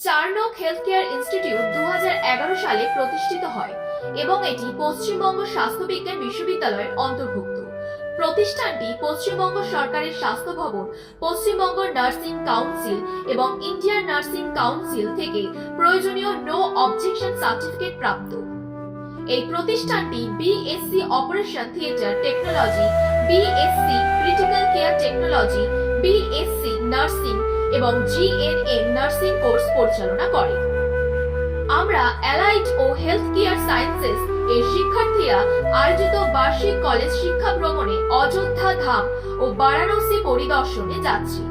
চারনক health care institute দু সালে প্রতিষ্ঠিত হয় এবং এটি পশ্চিমবঙ্গ স্বাস্থ্য বিজ্ঞান বিশ্ববিদ্যালয়ের অন্তর্ভুক্ত। প্রতিষ্ঠানটি পশ্চিমবঙ্গ সরকারের স্বাস্থ্য ভবন, পশ্চিমবঙ্গ নার্সিং কাউন্সিল এবং ইন্ডিয়ান নার্সিং কাউন্সিল থেকে প্রয়োজনীয় নো অবজেকশন সার্টিফিকেট প্রাপ্ত। এই প্রতিষ্ঠানটি BSc operation theatre technology BSc critical care technology BSc nursing এবং জিএনএম নার্সিং কোর্স পরিচালনা করে। আমরা অ্যালাইড ও হেলথ কেয়ার সায়েন্সেস এর শিক্ষার্থীরা আয়োজিত বার্ষিক কলেজ শিক্ষা ভ্রমণে অযোধ্যা ধাম ও বারাণসী পরিদর্শনে যাচ্ছি।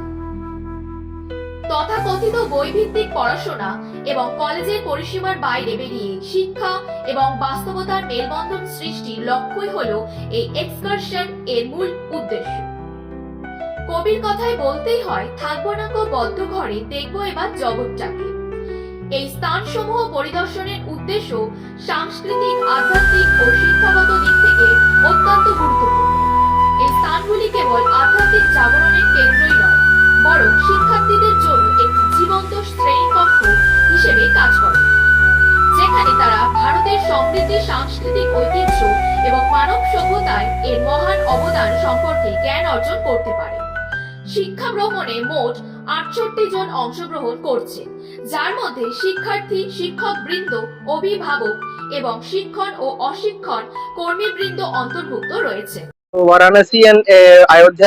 তথাকথিত বইভিত্তিক পড়াশোনা এবং কলেজের পরিসীমার বাইরে বেরিয়ে শিক্ষা এবং বাস্তবতার মেলবন্ধন সৃষ্টির লক্ষ্যই হল এই এক্সকারশন এর মূল উদ্দেশ্য। কবির কথায় বলতেই হয়, থাকব না কো বদ্ধ ঘরে, দেখব এবার জগৎটাকে। এই স্থানসমূহ পরিদর্শনের উদ্দেশ্য সাংস্কৃতিক, আধ্যাত্মিক ও শিক্ষাগত দিক থেকে অত্যন্ত গুরুত্বপূর্ণ। এই স্থানগুলি কেবল আধ্যাত্মিক জাগরণের কেন্দ্রই নয়, বরং শিক্ষার্থীদের জন্য একটি জীবন্ত শ্রেণীকক্ষ হিসেবে কাজ করে, যেখানে তারা ভারতের সমৃদ্ধি, সাংস্কৃতিক ঐতিহ্য এবং মানব সভ্যতায় এর মহান অবদান সম্পর্কে জ্ঞান অর্জন করতে পারে। শিক্ষা ভ্রমণে মোট আটষট্টি জন অংশগ্রহণ করছে, যার মধ্যে শিক্ষার্থী শিক্ষক বৃন্দ অভিভাবক এবং শিক্ষণ ও অশিক্ষণ কর্মীবৃন্দ অন্তর্ভুক্ত রয়েছে।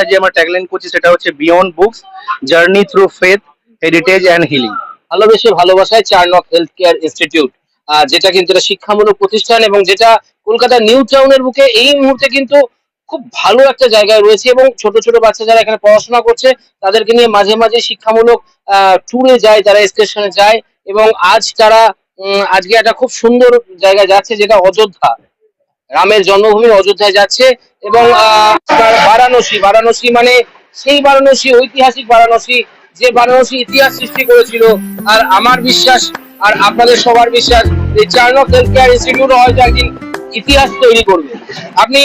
যে আমরা ট্যাগলাইন করছি সেটা হচ্ছে beyond books journey through faith heritage and healing ভালোবেসে ভালোবাসায় চারনক হেলথ কেয়ার ইনস্টিটিউট যেটা কিন্তু শিক্ষামূলক প্রতিষ্ঠান এবং যেটা কলকাতার নিউ টাউনের বুকে এই মুহূর্তে কিন্তু খুব ভালো একটা জায়গায় রয়েছে এবং ছোট ছোট বাচ্চা যারা এখানে পড়াশোনা করছে, তাদেরকে নিয়ে মাঝে মাঝে শিক্ষামূলক ট্যুরে যায়, যারা স্টেশনে যায় এবং আজ তারা আজকে একটা খুব সুন্দর জায়গায় যাচ্ছে যেটা অযোধ্যা। রামের জন্মভূমি অযোধ্যায় যাচ্ছে এবং বারাণসী বারাণসী মানে সেই বারাণসী, ঐতিহাসিক বারাণসী, যে বারাণসী ইতিহাস সৃষ্টি করেছিল। আর আমার বিশ্বাস, আর আপনাদের সবার বিশ্বাস, যে চার্নক হেলথ কেয়ার ইনস্টিটিউট হয়তো একদিন ইতিহাস তৈরি করবে। আপনি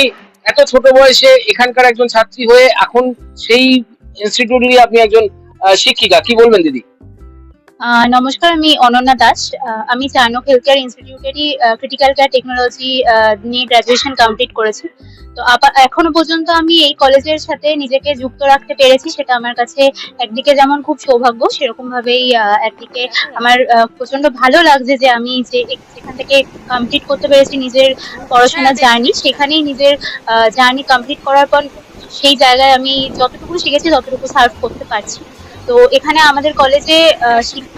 এত ছোট বয়সে এখানকার একজন ছাত্রী হয়ে এখন সেই ইনস্টিটিউটেরই আপনি একজন শিক্ষিকা, কি বলবেন দিদি? নমস্কার আমি অনন্যা দাস। আমি চানক হেলথ কেয়ার ইনস্টিটিউটেরই ক্রিটিক্যাল কেয়ার টেকনোলজি নিয়ে গ্র্যাজুয়েশন কমপ্লিট করেছি। তো এখনও পর্যন্ত আমি এই কলেজের সাথে নিজেকে যুক্ত রাখতে পেরেছি সেটা আমার কাছে একদিকে যেমন খুব সৌভাগ্য সেরকম ভাবেই একদিকে আমার প্রচণ্ড ভালো লাগছে যে আমি যে সেখান থেকে কমপ্লিট করতে পেরেছি নিজের পড়াশোনার জার্নি। সেখানেই নিজের জার্নি কমপ্লিট করার পর সেই জায়গায় আমি যতটুকু শিখেছি ততটুকু সার্ভ করতে পারছি। তো এখানে আমাদের কলেজে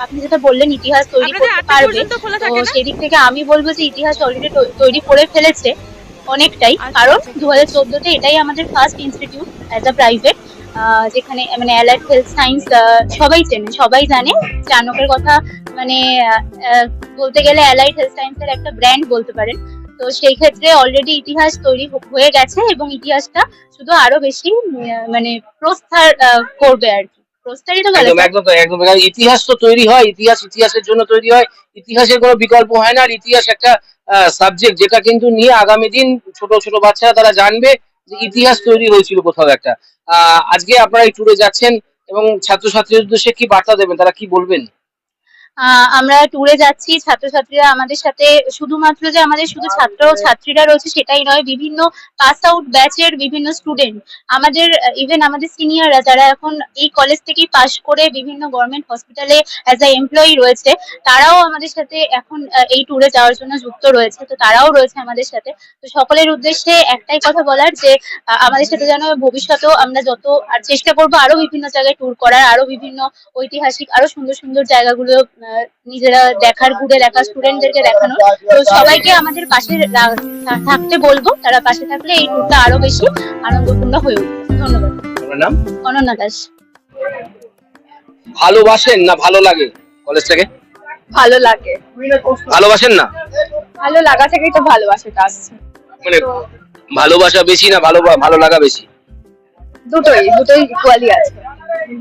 আপনি যেটা বললেন ইতিহাস তৈরি করতে পারবে। তো থাকে না? সেই দিক থেকে আমি বলব যে ইতিহাস অলরেডি তৈরি করে ফেলেছে অনেকটাই। আচ্ছা, কারণ আচ্ছা। দু হাজার চোদ্দতে এটাই আমাদের first institute as a private যেখানে মানে অ্যালার্ট হেলথ সায়েন্স সবাই চেনে সবাই জানে। চানকের কথা মানে বলতে গেলে অ্যালাইড হেলথ সায়েন্সের একটা ব্র্যান্ড বলতে পারেন। তো সেই ক্ষেত্রে অলরেডি ইতিহাস তৈরি হয়ে গেছে এবং ইতিহাসটা শুধু আরও বেশি মানে প্রস্থার করবে আর কি। প্রস্তারিত একদম একদম। ইতিহাস তো তৈরি হয় ইতিহাস ইতিহাসের জন্য তৈরি হয় ইতিহাসের কোনো বিকল্প হয় না আর ইতিহাস একটা সাবজেক্ট যেটা কিন্তু নিয়ে আগামী দিন ছোট ছোট বাচ্চারা তারা জানবে যে ইতিহাস তৈরি হয়েছিল কোথাও একটা। আহ, আজকে আপনারা এই ট্যুরে যাচ্ছেন এবং ছাত্রছাত্রীদের উদ্দেশ্যে কি বার্তা দেবেন? তারা কি বলবেন? আমরা ট্যুরে যাচ্ছি, ছাত্রছাত্রীরা আমাদের সাথে শুধুমাত্র যে আমাদের শুধু ছাত্র ছাত্রীরা রয়েছে সেটাই নয়, বিভিন্ন পাস আউট ব্যাচের বিভিন্ন স্টুডেন্ট আমাদের ইভেন আমাদের সিনিয়ররা যারা এখন এই কলেজ থেকেই পাশ করে বিভিন্ন গভর্নমেন্ট হসপিটালে অ্যাজ আ এমপ্লয়ি রয়েছে, তারাও আমাদের সাথে এখন এই ট্যুরে যাওয়ার জন্য যুক্ত রয়েছে, তো তারাও রয়েছে আমাদের সাথে। তো সকলের উদ্দেশ্যে একটাই কথা বলার যে আমাদের সাথে যেন ভবিষ্যতেও আমরা যত, আর চেষ্টা করব আরও বিভিন্ন জায়গায় ট্যুর করার, আরও বিভিন্ন ঐতিহাসিক, আরও সুন্দর সুন্দর জায়গাগুলো নিজেরা দেখার ঘুরে দেখা স্টুডেন্টদেরকে দেখানো। তো সবাইকে আমাদের পাশে থাকতে বলব। তারা পাশে থাকলে এই ট্যুরটা আরও বেশি আনন্দপূর্ণ হয়ে উঠবে। ধন্যবাদ। নাম? অনন্যা দাস। ভালোবাসেন না ভালো লাগে কলেজটাকে ভালো লাগে। ভালোবাসেন না? ভালো লাগা থেকেই তো ভালোবাসাটা আসছে। মানে ভালোবাসা বেশি না ভালো ভালো লাগা বেশি? দুটোই দুটোই ইকুয়ালি আছে।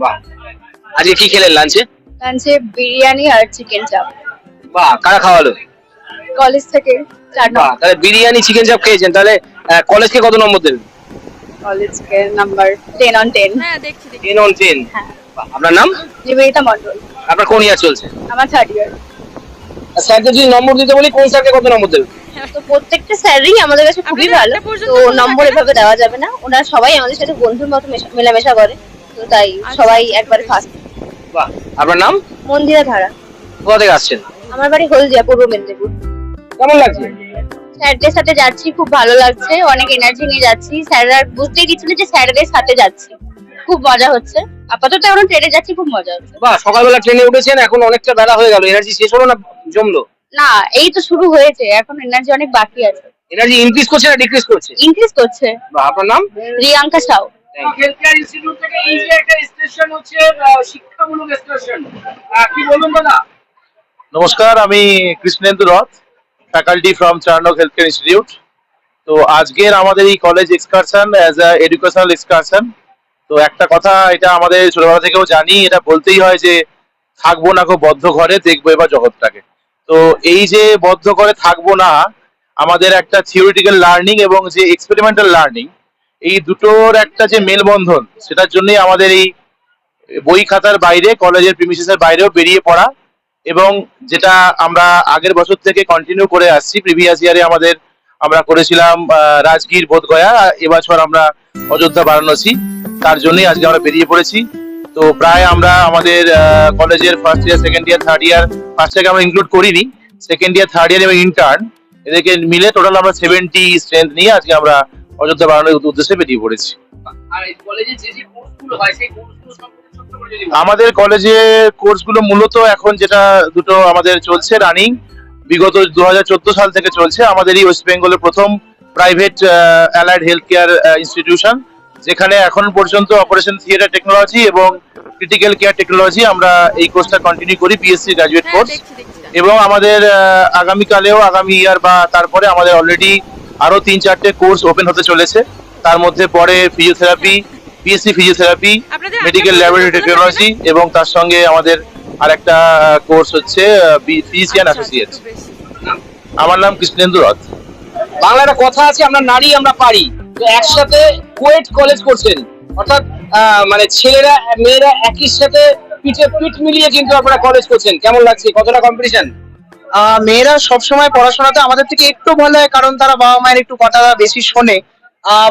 বাহ। আজকে কি খেলেন লাঞ্চে লাঞ্চে বিরিয়ানি আর চিকেন চাপ বাহ কারা খাওয়ালো? কলেজ থেকে চার বাহ তাহলে বিরিয়ানি চিকেন চাপ খেয়েছেন তাহলে আহ, কলেজকে কত নম্বর দেবেন? কলেজকে নাম্বার টেন অন টেন হ্যাঁ দেখছি দেখছি। টেন অন টেন হ্যাঁ। আপনার নাম? নিবেদিতা মন্ডল আপনার কোন ইয়ার চলছে? আমার থার্ড ইয়ার স্যারকে যদি নম্বর দিতে বলি কোন স্যারকে কত নম্বর দেবে তো প্রত্যেকটা স্যারই আমাদের কাছে খুবই আপনাদের ভালো। একটা পর্যন্ত তো নম্বর এভাবে দেওয়া যাবে না। ওনারা সবাই আমাদের সাথে বন্ধুর মতো মেশা- মেলামেশা করে। তো তাই আচ্ছা। সবাই একবারে ফার্স্ট বাহ আপনার নাম? মন্দিরা ধারা। কোথা থেকে আসছেন? আমার বাড়ি হলদিয়া পূর্ব মেদিনীপুর। কেমন লাগছে? স্যারদের সাথে যাচ্ছি খুব ভালো লাগছে অনেক এনার্জি নিয়ে যাচ্ছি। স্যাররা বুঝতেই দিচ্ছিল যে স্যারদের সাথে যাচ্ছি। খুব মজা হচ্ছে। আপাতত এখন ট্রেনে যাচ্ছি খুব মজা হচ্ছে। বাহ সকালবেলা ট্রেনে উঠেছেন এখন অনেকটা বেলা হয়ে গেল। এনার্জি শেষ হলো না জমলো? না এই তো শুরু হয়েছে এখন এনার্জি অনেক বাকি আছে। এনার্জি ইনক্রিজ করছে না ডিক্রিজ করছে? ইনক্রিজ করছে। বাহ আপনার নাম? Riyanka Sau. Health care institute থেকে এই যে একটা স্টেশন হচ্ছে শিক্ষামূলক স্টেশন কি বলুন দাদা? নমস্কার আমি Krishnendu Rath faculty from Charnock health care institute তো আজকের আমাদের এই college excursion as a educational excursion তো একটা কথা এটা আমাদের ছোটবেলা থেকেও জানি এটা বলতেই হয় যে থাকব না গো বদ্ধ ঘরে দেখব এবার জগৎটাকে। তো এই যে বদ্ধ ঘরে থাকব না আমাদের একটা থিওরিটিক্যাল লার্নিং এবং যে এক্সপেরিমেন্টাল লার্নিং এই দুটোর একটা যে মেলবন্ধন, সেটার জন্যই আমাদের এই বই খাতার বাইরে, কলেজের প্রিমিসেসের বাইরেও বেরিয়ে পড়া এবং যেটা আমরা আগের বছর থেকে কন্টিনিউ করে আসছি। প্রিভিয়াস ইয়ারে আমাদের, আমরা করেছিলাম রাজগীর বোধগয়া, এবছর আমরা অযোধ্যা বারাণসী। তার জন্যই আজকে আমরা বেরিয়ে পড়েছি। তো প্রায় আমরা আমাদের কলেজের first year second year third year first ইয়ারকে আমরা ইনক্লুড করিনি। সেকেন্ড ইয়ার থার্ড ইয়ার এবং ইন্টার্ন এদেরকে মিলে টোটাল আমরা সেভেন্টি স্ট্রেংথ নিয়ে আজকে আমরা অযোধ্যা বারাণসীর উদ্দেশ্যে বেরিয়ে পড়েছি। আর কলেজে যে যে কোর্সগুলো হয় সেই কোর্সগুলো সম্পর্কে ছোট্ট করে যদি বলেন। আমাদের কলেজে কোর্সগুলো মূলত এখন যেটা দুটো আমাদের চলছে রানিং বিগত দু হাজার চোদ্দ সাল থেকে চলছে। আমাদের এই ওয়েস্ট বেঙ্গলের প্রথম private allied health care institution যেখানে এখন পর্যন্ত অপারেশন থিয়েটার টেকনোলজি এবং ক্রিটিক্যাল কেয়ার টেকনোলজি আমরা এই কোর্সটা কন্টিনিউ করি বিএসসি গ্রাজুয়েট কোর্স এবং আমাদের আগামীকালেও আগামী ইয়ার বা তারপরে আমাদের অলরেডি আরও তিন চারটে কোর্স ওপেন হতে চলেছে। তার মধ্যে পরে ফিজিওথেরাপি বিএসসি ফিজিওথেরাপি মেডিকেল একটা ল্যাবরেটরি টেকনোলজি এবং তার সঙ্গে আমাদের আরেকটা কোর্স হচ্ছে ফিজিশিয়ান আচ্ছা, অ্যাসোসিয়েট আমার নাম কৃষ্ণেন্দু রথ। বাংলা একটা কথা আছে আমরা নারী আমরা পারি। তো একসাথে কোয়েট কলেজ করছেন। অর্থাৎ আহ, মানে ছেলেরা মেয়েরা একই সাথে পিঠে পিঠ মিলিয়ে কিন্তু আপনারা কলেজ করছেন। কেমন লাগছে? কতটা কম্পিটিশন মেয়েরা সবসময় পড়াশোনাতে আমাদের থেকে একটু ভালো হয় কারণ তারা বাবা মায়ের একটু কথা বেশি শোনে।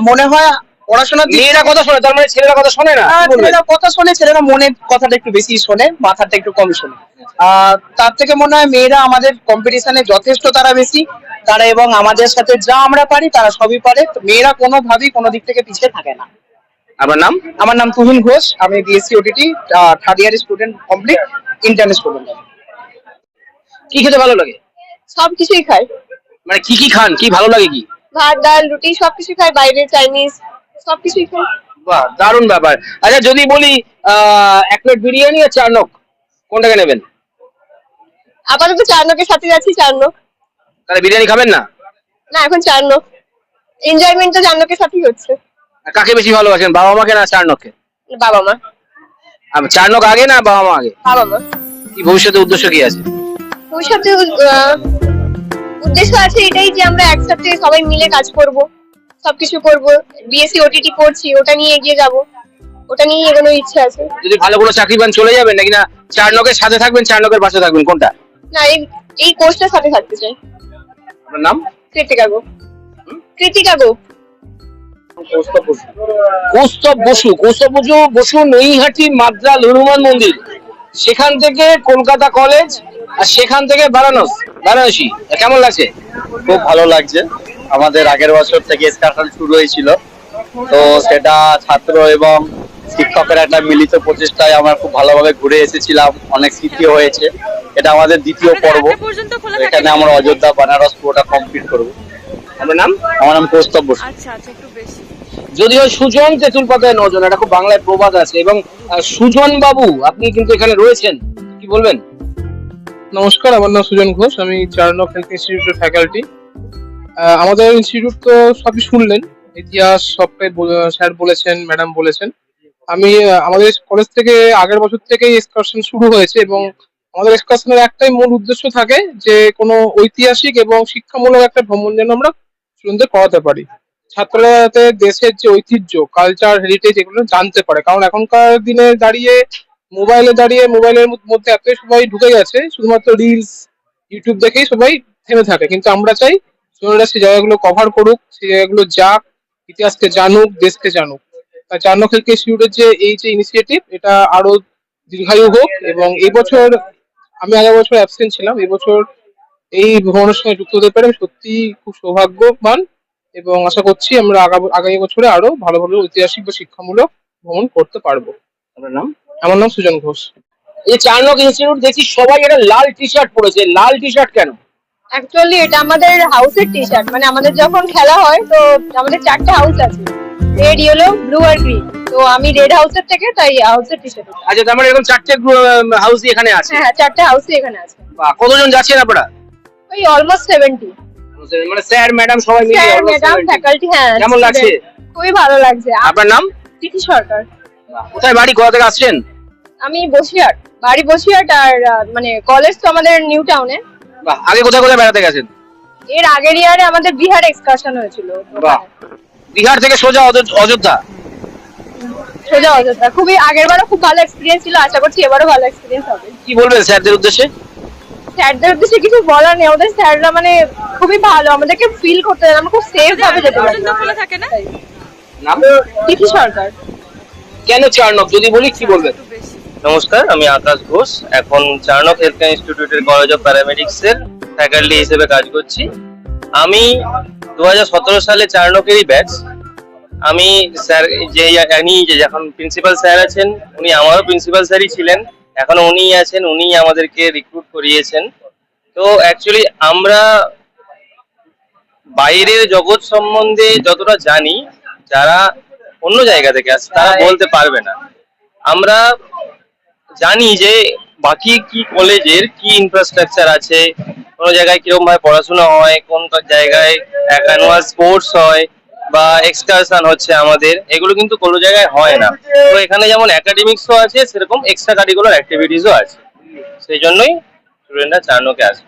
মনে হয় পড়াশোনার মেয়েরা কথা শোনে তার মানে ছেলেরা কথা শোনে না? ছেলেরা কথা শোনে ছেলেরা মনের কথাটা একটু বেশি শোনে মাথাটা একটু কম শোনে। তার থেকে মনে হয় মেয়েরা আমাদের কম্পিটিশনে যথেষ্ট তারা বেশি। তারা এবং আমাদের সাথে যা আমরা পারি তারা সবই পারে। মেয়েরা কোনোভাবেই কোনো দিক থেকে পিছিয়ে থাকে না। আপনার নাম? আমার নাম তুহিন ঘোষ আমি BSc OTT third year student complete internet student কি খেতে ভালো লাগে? সবকিছুই খাই। মানে কি কি খান? কি ভালো লাগে কি? ভাত ডাল রুটি সবকিছু খাই বাইরে চাইনিজ সবকিছুই খাই। বাহ দারুণ ব্যাপার। আচ্ছা যদি বলি এক প্লেট বিরিয়ানি আর চার নক কোনটাকে নেবেন? আপাতত চার নোকের সাথে যাচ্ছি চার নোক তাহলে বিরিয়ানি খাবেন না? না এখন চার নোক এনজয়মেন্ট তো চার নোকের সাথেই হচ্ছে। কাকে বেশি ভালোবাসেন বাবা মাকে না চার নককে বাবা মা। আর চার নক আগে না বাবা মা আগে? বাবা মা। কি ভবিষ্যতে উদ্দেশ্য কি আছে? ওর সাথে উদ্দেশ্য আছে এটাই যে আমরা একসাথে সবাই মিলে কাজ করব সবকিছু করব। বিএসসি ওটিটি করছি ওটা নিয়ে এগিয়ে যাব। ওটা নিয়ে এগোনোর ইচ্ছে আছে। যদি ভালো কোনো চাকরি পান চলে যাবেন নাকি না? চার নকের সাথে থাকবেন চার নকের পাশে থাকবেন কোনটা? না এই এই কোর্সটার সাথে থাকতে চাই। আপনার নাম? কৃতিকা গো। কৃতিকা গো। কৌস্তব বসু। কৌস্তব বসু। বসু নৈহাটি মাদ্রাল হনুমান মন্দির। সেখান থেকে কলকাতা কলেজ আর সেখান থেকে বারাণস বারাণসী। কেমন লাগছে? খুব ভালো লাগছে। আমাদের আগের বছর থেকে এক্সকারশন শুরু হয়েছিল। তো সেটা ছাত্র এবং শিক্ষকের একটা মিলিত প্রচেষ্টায় আমরা খুব ভালোভাবে ঘুরে এসেছিলাম। অনেক স্মৃতি হয়েছে। এটা আমাদের দ্বিতীয় পর্ব। এখানে আমরা অযোধ্যা বানারস পুরোটা কমপ্লিট করব। আপনার নাম? আমার নাম কৌস্তব বসু। আচ্ছা আচ্ছা একটু বেশি। যদিও সুজন তেঁতুল পাতায় নজন, এটা খুব বাংলায় প্রবাদ আছে, এবং সুজন বাবু, আপনি কিন্তু এখানে রয়েছেন, কি বলবেন? নমস্কার, আমার নাম সুজন ঘোষ, আমি চারনক হেলথ ইনস্টিটিউটের ফ্যাকাল্টি। আমাদের ইনস্টিটিউট তো সবই শুনলেন, ইতিহাস, সবটাই স্যার বলেছেন, ম্যাডাম বলেছেন। আমি আমাদের কলেজ থেকে আগের বছর থেকেই এক্সকারশন শুরু হয়েছে, এবং আমাদের এক্সকারশনের একটাই মূল উদ্দেশ্য থাকে যে, কোনো ঐতিহাসিক এবং শিক্ষামূলক একটা ভ্রমণ যেন আমরা স্টুডেন্টদের করাতে পারি। ছাত্ররা যাতে দেশের যে ঐতিহ্য কালচার হেরিটেজ এগুলো জানতে পারে। কারণ এখনকার দিনে দাঁড়িয়ে মোবাইলে দাঁড়িয়ে মোবাইলের মধ্যে এতই সবাই ঢুকে গেছে, শুধুমাত্র রিলস ইউটিউব দেখেই সবাই থেমে থাকে। কিন্তু আমরা চাই স্টুডেন্টরা সেই জায়গাগুলো কভার করুক সেই জায়গাগুলো যাক, ইতিহাসকে জানুক, দেশকে জানুক। তা চার্নক হেলথ ইনস্টিটিউটের যে এই যে ইনিশিয়েটিভ এটা আরও দীর্ঘায়ু হোক এবং এই বছর আমি আগের বছর অ্যাবসেন্ট ছিলাম, এই বছর এই ভ্রমণের সঙ্গে যুক্ত হতে পারে সত্যি খুব সৌভাগ্যবান। এবং আশা করছি আমরা আগামী বছরে আরও ভালো ভালো ঐতিহাসিক বা শিক্ষামূলক ভ্রমণ করতে পারব। আপনার নাম? আমার নাম সুজন ঘোষ। এই চার্নক ইনস্টিটিউট দেখছি সবাই এটা লাল টি শার্ট পরেছে। লাল টি শার্ট কেন? অ্যাকচুয়ালি এটা আমাদের হাউসের টি শার্ট মানে আমাদের যখন খেলা হয় তো আমাদের চারটে হাউস আছে। রেড ইয়েলো ব্লু আর গ্রিন তো আমি রেড হাউসের থেকে তাই হাউসের টি শার্ট আচ্ছা তার মানে এরকম চারটে হাউসই এখানে আছে? হ্যাঁ হ্যাঁ চারটে হাউসই এখানে আছে। বাহ, কতজন যাচ্ছেন আপনারা? ওই অলমোস্ট সেভেন্টি মানে স্যার ম্যাডাম সবাই মিলে স্যার ম্যাডাম ফ্যাকাল্টি হ্যাঁ কেমন লাগছে? খুবই ভালো লাগছে। আপনার নাম? তিথি সরকার। কোথায় বাড়ি? কোথা থেকে আসছেন? আমি বসিরহাট বাড়ি বসিরহাট আর মানে কলেজ তো আমাদের নিউ টাউনে বাহ, আগে কোথায় কোথায় বেড়াতে গেছেন? এর আগের ইয়ারে আমাদের বিহার এক্সকারশন হয়েছিল। বাহ। বিহার থেকে সোজা অযোধ্যা- সোজা অযোধ্যা। খুবই আগের বারও খুব ভালো এক্সপিরিয়েন্স ছিল আশা করছি এবারও ভালো এক্সপিরিয়েন্স হবে। কি বলবেন স্যারদের উদ্দেশ্যে? স্যারদের উদ্দেশ্যে কিছু বলার নেই। আমাদের স্যাররা মানে খুবই ভালো আমাদেরকে ফিল করতে দেন আমরা খুব সেফ ভাবে যেতে পারি। না? নাম তিথি সরকার। কেন চার্নক যদি বলি কি বলবেন নমস্কার আমি আকাশ ঘোষ। এখন চার্নক হেলথ কেয়ার ইনস্টিটিউটের কলেজ অফ প্যারামেডিক্স এর ফ্যাকাল্টি হিসেবে কাজ করছি। আমি দু হাজার সতেরো সালে চার্নকেরই ব্যাচ আমি স্যার যে উনি যে যখন প্রিন্সিপাল স্যার আছেন উনি আমারও প্রিন্সিপাল স্যারই ছিলেন। এখনও উনিই আছেন উনিই আমাদেরকে রিক্রুট করিয়েছেন। তো অ্যাকচুয়ালি আমরা বাইরের জগৎ সম্বন্ধে যতটা জানি যারা অন্য জায়গা থেকে আসছে তারা বলতে পারবে না। আমরা জানি যে বাকি কি কলেজের কি ইনফ্রাস্ট্রাকচার আছে কোন জায়গায় কীরকম ভাবে পড়াশোনা হয় কোন জায়গায় অ্যানুয়াল স্পোর্টস হয় বা এক্সকারশন হচ্ছে আমাদের এগুলো কিন্তু কোনো জায়গায় হয় না। তো এখানে যেমন একাডেমিক্সও আছে সেরকম এক্সট্রা কারিকুলার অ্যাক্টিভিটিসও আছে। সেই জন্যই স্টুডেন্টরা চার্নকে আসে।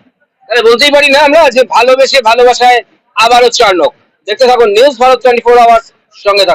বলতেই পারি না আমরা যে ভালোবেসে ভালোবাসায় আবারও চার নক দেখতে থাকুন news Bharat twenty four hours সঙ্গে থাকুন।